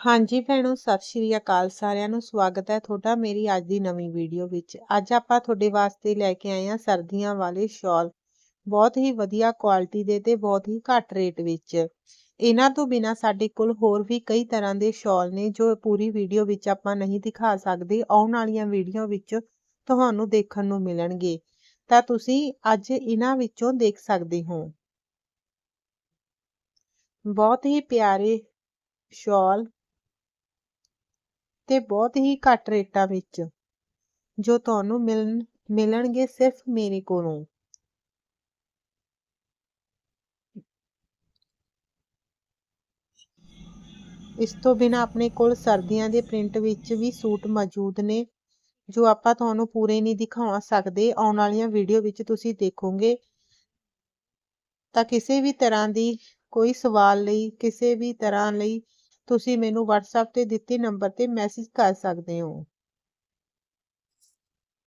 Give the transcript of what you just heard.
ਹਾਂਜੀ ਭੈਣੋ, ਸਤਿ ਸ਼੍ਰੀ ਅਕਾਲ ਸਾਰਿਆਂ ਨੂੰ, ਸਵਾਗਤ ਹੈ ਤੁਹਾਡਾ ਮੇਰੀ ਅੱਜ ਦੀ ਨਵੀਂ ਵੀਡੀਓ ਵਿੱਚ। ਅੱਜ ਆਪਾਂ ਤੁਹਾਡੇ ਵਾਸਤੇ ਲੈ ਕੇ ਆਏ ਹਾਂ ਸਰਦੀਆਂ ਵਾਲੇ ਸ਼ਾਲ। ਬਹੁਤ ਹੀ ਵਧੀਆ ਕੁਆਲਿਟੀ ਦੇ ਤੇ ਬਹੁਤ ਹੀ ਘੱਟ ਰੇਟ ਵਿੱਚ। ਇਹਨਾਂ ਤੋਂ ਬਿਨਾ ਸਾਡੇ ਕੋਲ ਹੋਰ ਵੀ ਕਈ ਤਰ੍ਹਾਂ ਦੇ ਸ਼ਾਲ ਨੇ ਜੋ ਪੂਰੀ ਵੀਡੀਓ ਵਿੱਚ ਆਪਾਂ ਨਹੀਂ ਦਿਖਾ ਸਕਦੇ। ਆਉਣ ਵਾਲੀਆਂ ਵੀਡੀਓ ਵਿੱਚ ਤੁਹਾਨੂੰ ਦੇਖਣ ਨੂੰ ਮਿਲਣਗੇ। ਤਾਂ ਤੁਸੀਂ ਅੱਜ ਇਹਨਾਂ ਵਿੱਚੋਂ ਦੇਖ ਸਕਦੇ ਹੋ। ਬਹੁਤ ਹੀ ਪਿਆਰੇ ਸ਼ਾਲ ਤੇ ਬਹੁਤ ਹੀ ਘੱਟ ਰੇਟਾਂ ਵਿੱਚ, ਜੋ ਤੁਹਾਨੂੰ ਮਿਲਣ, ਮਿਲਣਗੇ ਸਿਰਫ ਮੇਰੇ ਕੋਲੋਂ। ਇਸ ਤੋਂ ਬਿਨਾ ਆਪਣੇ ਕੋਲ ਸਰਦੀਆਂ ਦੇ ਪ੍ਰਿੰਟ ਵਿੱਚ ਵੀ ਸੂਟ ਮੌਜੂਦ ਨੇ, ਜੋ ਆਪਾਂ ਤੁਹਾਨੂੰ ਪੂਰੇ ਨਹੀਂ ਦਿਖਾ ਸਕਦੇ। ਆਉਣ ਵਾਲੀਆਂ ਵੀਡੀਓ ਵਿੱਚ ਤੁਸੀਂ ਦੇਖੋਗੇ ਤਾਂ ਕਿਸੇ ਵੀ ਤਰ੍ਹਾਂ ਦੀ ਕੋਈ ਸਵਾਲ ਲਈ, ਕਿਸੇ ਵੀ ਤਰ੍ਹਾਂ ਲਈ ਤੁਸੀਂ ਮੈਨੂੰ WhatsApp ਤੇ ਦਿੱਤੇ ਨੰਬਰ ਤੇ ਮੈਸੇਜ ਕਰ ਸਕਦੇ ਹੋ।